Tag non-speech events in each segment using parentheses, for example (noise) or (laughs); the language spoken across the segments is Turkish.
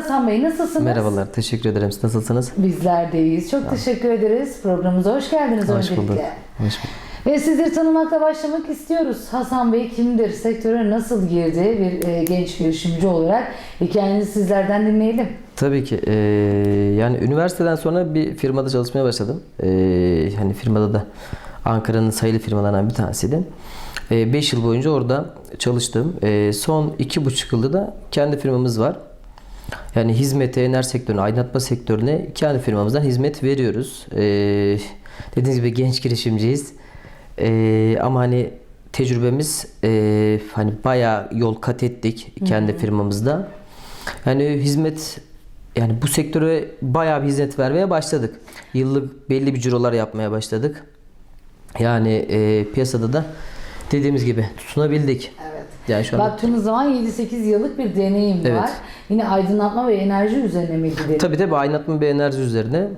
Hasan Bey nasılsınız? Merhabalar, teşekkür ederim. Siz nasılsınız? Bizler de iyiyiz. Çok teşekkür ederiz. Programımıza hoş geldiniz Hoş öncelikle. bulduk. Hoş bulduk. Ve sizleri tanımakla başlamak istiyoruz. Hasan Bey kimdir? Sektöre nasıl girdi? Bir e, genç girişimci olarak hikayenizi sizlerden dinleyelim. Tabii ki. eee, yani üniversiteden sonra bir firmada çalışmaya başladım. Eee, hani firmada da Ankara'nın sayılı firmalarından bir tanesiydi. 5 yıl boyunca orada çalıştım. Eee, son iki buçuk yılda da kendi firmamız var. Yani hizmete, enerji sektörüne, aydınlatma sektörüne kendi firmamızdan hizmet veriyoruz. Eee dediğiniz gibi genç girişimciyiz. Eee, ama hani tecrübemiz eee, hani bayağı yol kat ettik kendi firmamızda. Yani hizmet yani bu sektöre bayağı bir hizmet vermeye başladık. Yıllık belli bir cirolar yapmaya başladık. Yani eee, piyasada da dediğimiz gibi tutunabildik. Evet. Yani şu anda Baktığımız zaman 7-8 yıllık bir deneyim Evet. var. Yine aydınlatma ve enerji üzerine mi gidelim? Tabii tabii aydınlatma ve enerji üzerine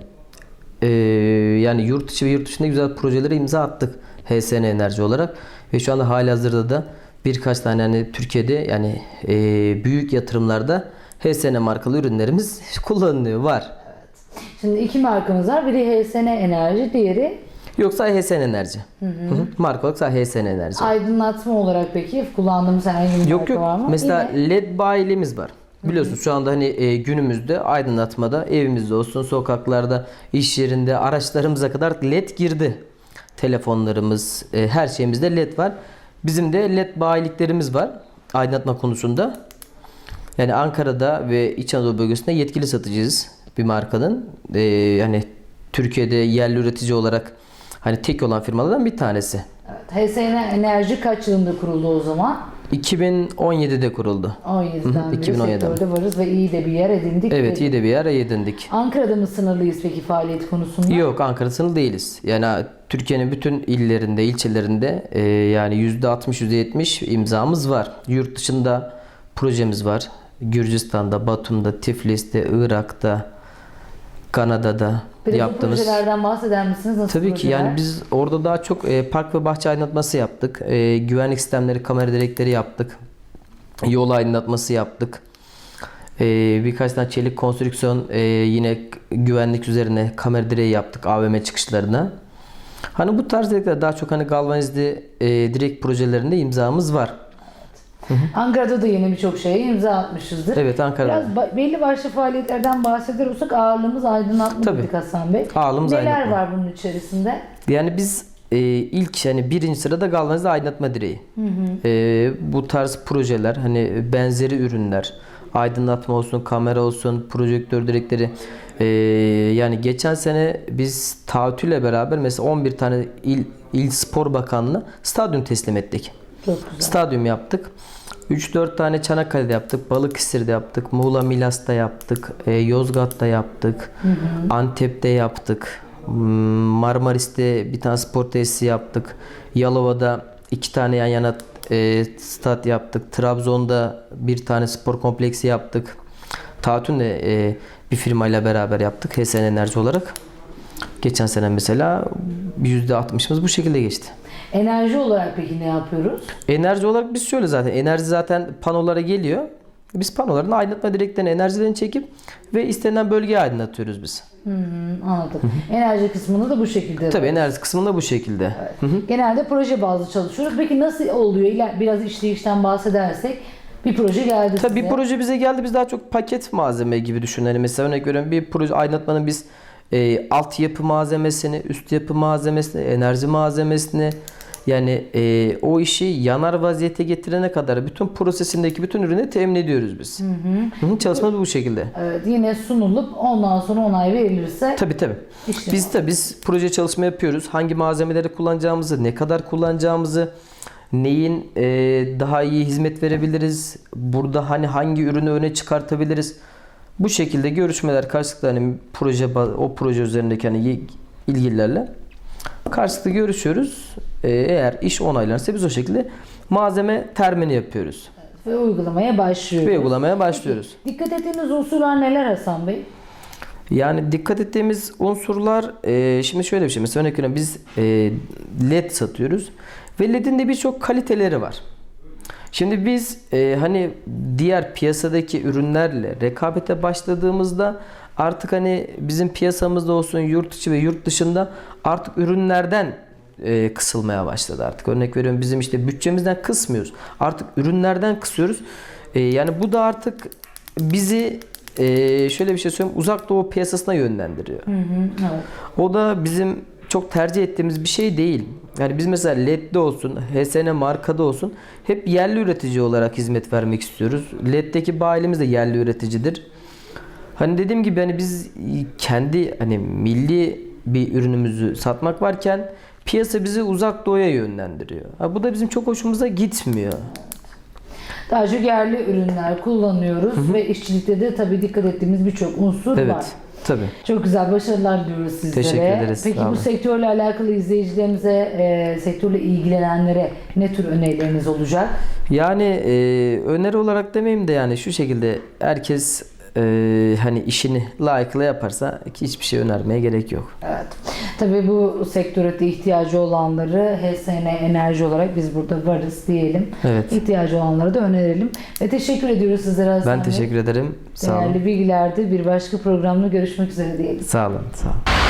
eee, yani yurt içi ve yurt dışında güzel projelere imza attık HSN Enerji olarak ve şu anda halihazırda da birkaç tane hani Türkiye'de yani eee, büyük yatırımlarda HSN markalı ürünlerimiz (laughs) kullanılıyor var. Şimdi iki markamız var. Biri HSN Enerji, diğeri Yoksa HSN Enerji. Hı hı. Sadece HSN Enerji. aydınlatma olarak peki kullandığımız herhangi bir Yok marka yok. var mı? Mesela Yine- LED bayiliğimiz var. Biliyorsunuz şu anda hani e, günümüzde aydınlatmada evimizde olsun, sokaklarda, iş yerinde, araçlarımıza kadar LED girdi. Telefonlarımız, e, her şeyimizde LED var. Bizim de LED bayiliklerimiz var aydınlatma konusunda. Yani Ankara'da ve İç Anadolu bölgesinde yetkili satıcıyız bir markanın. E, yani Türkiye'de yerli üretici olarak hani tek olan firmalardan bir tanesi. Evet, HSN Enerji kaç yılında kuruldu o zaman? 2017'de kuruldu. 17'den beri 2017'den. sektörde varız ve iyi de bir yer edindik. Evet iyi de bir yer edindik. Ankara'da mı sınırlıyız peki faaliyet konusunda? Yok Ankara sınırı değiliz. Yani Türkiye'nin bütün illerinde, ilçelerinde e, yani %60-%70 imzamız var. Yurt dışında projemiz var. Gürcistan'da, Batum'da, Tiflis'te, Irak'ta, Kanada'da Bir de bu yaptığımız. projelerden bahseder misiniz? Nasıl Tabii ki projeler? yani biz orada daha çok e, park ve bahçe aydınlatması yaptık. E, güvenlik sistemleri, kamera direkleri yaptık. Yol aydınlatması yaptık. E, birkaç tane çelik konstrüksiyon e, yine güvenlik üzerine kamera direği yaptık AVM çıkışlarına. Hani bu tarz direkler daha çok hani galvanizli e, direk projelerinde imzamız var. Ankara'da da yine birçok şeye imza atmışızdır. Evet Ankara'da. Biraz ba- belli başlı faaliyetlerden bahseder olsak ağırlığımız aydınlatma Tabii. dedik Hasan Bey. Ağırlığımız Neler aydınlatma. var bunun içerisinde? Yani biz e, ilk yani birinci sırada galvanizli aydınlatma direği. E, bu tarz projeler hani benzeri ürünler aydınlatma olsun, kamera olsun, projektör direkleri e, yani geçen sene biz taahhütüyle beraber mesela 11 tane il, il spor bakanlığına stadyum teslim ettik. Çok güzel. Stadyum yaptık. 3-4 tane Çanakkale'de yaptık, Balıkesir'de yaptık, Muğla Milas'ta yaptık, e, Yozgat'ta yaptık, Antep'te yaptık, Marmaris'te bir tane spor tesisi yaptık, Yalova'da iki tane yan yana e, stat yaptık, Trabzon'da bir tane spor kompleksi yaptık. De e, bir firmayla beraber yaptık HSN Enerji olarak. Geçen sene mesela %60'ımız bu şekilde geçti. Enerji olarak peki ne yapıyoruz? Enerji olarak biz şöyle zaten enerji zaten panolara geliyor. Biz panoların aydınlatma direklerini enerjilerini çekip ve istenilen bölgeye aydınlatıyoruz biz. Hı hı, anladım. Enerji kısmını da bu şekilde. Tabii enerji kısmında bu şekilde. Genelde proje bazlı çalışıyoruz. Peki nasıl oluyor? Biraz işleyişten bahsedersek bir proje geldi Tabii size. bir proje bize geldi biz daha çok paket malzeme gibi düşünelim. Mesela örnek veriyorum bir proje aydınlatmanın biz e, altyapı malzemesini, üst yapı malzemesini, enerji malzemesini yani e, o işi yanar vaziyete getirene kadar bütün prosesindeki bütün ürünü temin ediyoruz biz. Hı hı, Çalışmamız bu şekilde. Evet, yine sunulup ondan sonra onay verilirse Tabii tabii. Biz de biz proje çalışma yapıyoruz. Hangi malzemeleri kullanacağımızı, ne kadar kullanacağımızı, neyin e, daha iyi hizmet verebiliriz, burada hani hangi ürünü öne çıkartabiliriz. Bu şekilde görüşmeler karşılıklı hani proje o proje üzerindeki hani ilgililerle karşılıklı görüşüyoruz. E, eğer iş onaylanırsa biz o şekilde malzeme termini yapıyoruz ve uygulamaya başlıyoruz. ve uygulamaya başlıyoruz. Dikkat ettiğiniz unsurlar neler Hasan Bey? Yani dikkat ettiğimiz unsurlar e, şimdi şöyle bir şey. Mesela örnek veriyorum biz e, LED satıyoruz ve LED'in de birçok kaliteleri var. Şimdi biz e, hani diğer piyasadaki ürünlerle rekabete başladığımızda artık hani bizim piyasamızda olsun yurt içi ve yurt dışında artık ürünlerden e, kısılmaya başladı artık. Örnek veriyorum bizim işte bütçemizden kısmıyoruz. Artık ürünlerden kısıyoruz. E, yani bu da artık bizi e, şöyle bir şey söyleyeyim uzak doğu piyasasına yönlendiriyor. Hı hı, evet. O da bizim çok tercih ettiğimiz bir şey değil. Yani biz mesela LED'de olsun, HSN markada olsun hep yerli üretici olarak hizmet vermek istiyoruz. LED'deki bayilimiz de yerli üreticidir. Hani dediğim gibi hani biz kendi hani milli bir ürünümüzü satmak varken piyasa bizi uzak doğuya yönlendiriyor. Ha, bu da bizim çok hoşumuza gitmiyor. Daha çok yerli ürünler kullanıyoruz ve işçilikte de tabii dikkat ettiğimiz birçok unsur Evet. var. Tabii. Çok güzel başarılar diliyoruz sizlere. Teşekkür ederiz, Peki bu sektörle alakalı izleyicilerimize, e, sektörle ilgilenenlere ne tür önerileriniz olacak? Yani e, öneri olarak demeyeyim de yani şu şekilde herkes e, hani işini layıkıyla yaparsa hiçbir şey önermeye gerek yok. Evet. Tabii bu sektöre de ihtiyacı olanları HSN Enerji olarak biz burada varız diyelim. Evet. İhtiyacı olanlara da önerelim. Ve teşekkür ediyoruz sizlere Hasan Ben teşekkür ederim. Sağ olun. Değerli bilgilerdi. Bir başka programda görüşmek üzere diyelim. Sağ olun. Sağ olun.